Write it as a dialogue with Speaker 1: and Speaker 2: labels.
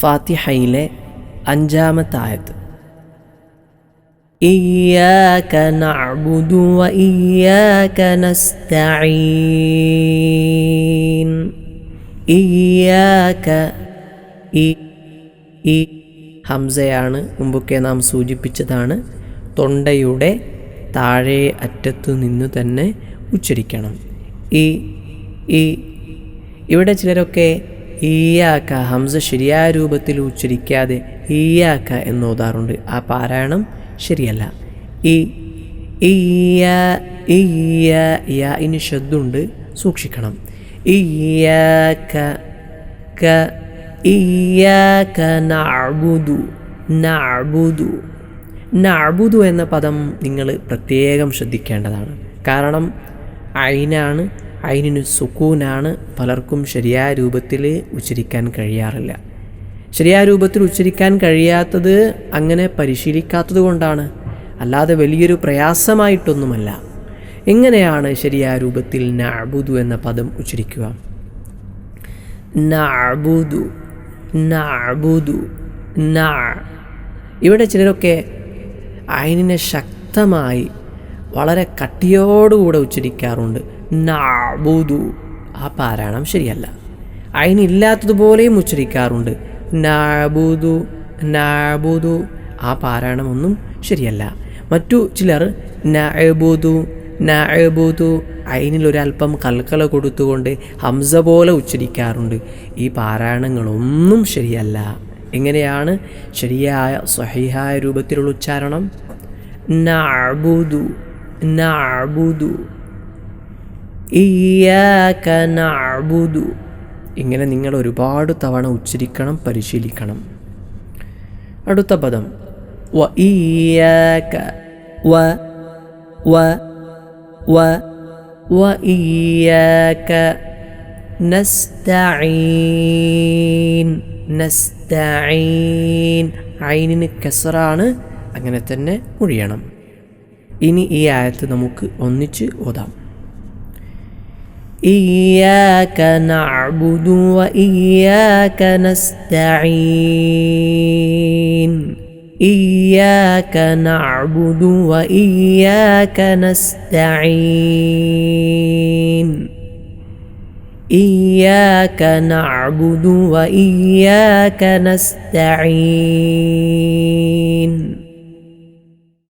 Speaker 1: ഫാത്തിഹയിലെ അഞ്ചാമത്തെ ആയത്ത് إياك نعبد وإياك نستعين إياك E E ഹംസയാണ് മുമ്പൊക്കെ നാം സൂചിപ്പിച്ചതാണ് തൊണ്ടയുടെ താഴെ അറ്റത്തു നിന്ന് തന്നെ ഉച്ചരിക്കണം ഈ ഈ ഇവിടെ ചിലരൊക്കെ ഈയാക്ക ഹംസ ശരിയായ രൂപത്തിൽ ഉച്ചരിക്കാതെ ഈയാക്ക എന്ന് ഓതാറുണ്ട്. ആ പാരായണം ശരിയല്ല. ഈ ഈയ ഈയ ഇനി ശബ്ദമുണ്ട് സൂക്ഷിക്കണം. ഈയാക്ക ക നഅബുദു നഅബുദു. നഅബുദു എന്ന പദം നിങ്ങൾ പ്രത്യേകം ശ്രദ്ധിക്കേണ്ടതാണ്. കാരണം ഐനാണ് ഐനിന് സുക്കൂനാണ് പലർക്കും ശരിയായ രൂപത്തിൽ ഉച്ചരിക്കാൻ കഴിയാറില്ല. ശരിയായ രൂപത്തിൽ ഉച്ചരിക്കാൻ കഴിയാത്തത് അങ്ങനെ പരിശീലിക്കാത്തത് കൊണ്ടാണ്. അല്ലാതെ വലിയൊരു പ്രയാസമായിട്ടൊന്നുമല്ല. എങ്ങനെയാണ് ശരിയായ രൂപത്തിൽ നഅബുദു എന്ന പദം ഉച്ചരിക്കുക? നഅബുദു നഅബുദു ന. ഇവിടെ ചിലരൊക്കെ അയനിനെ ശക്തമായി വളരെ കട്ടിയോടുകൂടെ ഉച്ചരിക്കാറുണ്ട്. നഅബുദു ആ പാരായണം ശരിയല്ല. അയിനില്ലാത്തതുപോലെയും ഉച്ചരിക്കാറുണ്ട്. നാബൂദു നാബൂദു ആ പാരായണമൊന്നും ശരിയല്ല. മറ്റു ചിലർ നബൂദു നബൂദു അയിനിലൊരൽപ്പം കൽക്കല കൊടുത്തുകൊണ്ട് ഹംസ പോലെ ഉച്ചരിക്കാറുണ്ട്. ഈ പാരായണങ്ങളൊന്നും ശരിയല്ല. എങ്ങനെയാണ് ശരിയായ സഹിഹായ രൂപത്തിലുള്ള ഉച്ചാരണം? നബൂദു നഅബുദു നഅബുദു. ഇങ്ങനെ നിങ്ങൾ ഒരുപാട് തവണ ഉച്ചരിക്കണം പരിശീലിക്കണം. അടുത്ത പദം. വ ഇയ്യാക വ വ വ വ ഇയ്യാക നസ്തഈൻ. ഐനിന് കസറാണ് അങ്ങനെ തന്നെ മുഴിയണം. ഇനി ഈ ആയത്ത് നമുക്ക് ഒന്നിച്ച് ഓതാം. إياك نعبد وإياك نستعين. إياك نعبد وإياك نستعين. إياك نعبد وإياك نستعين.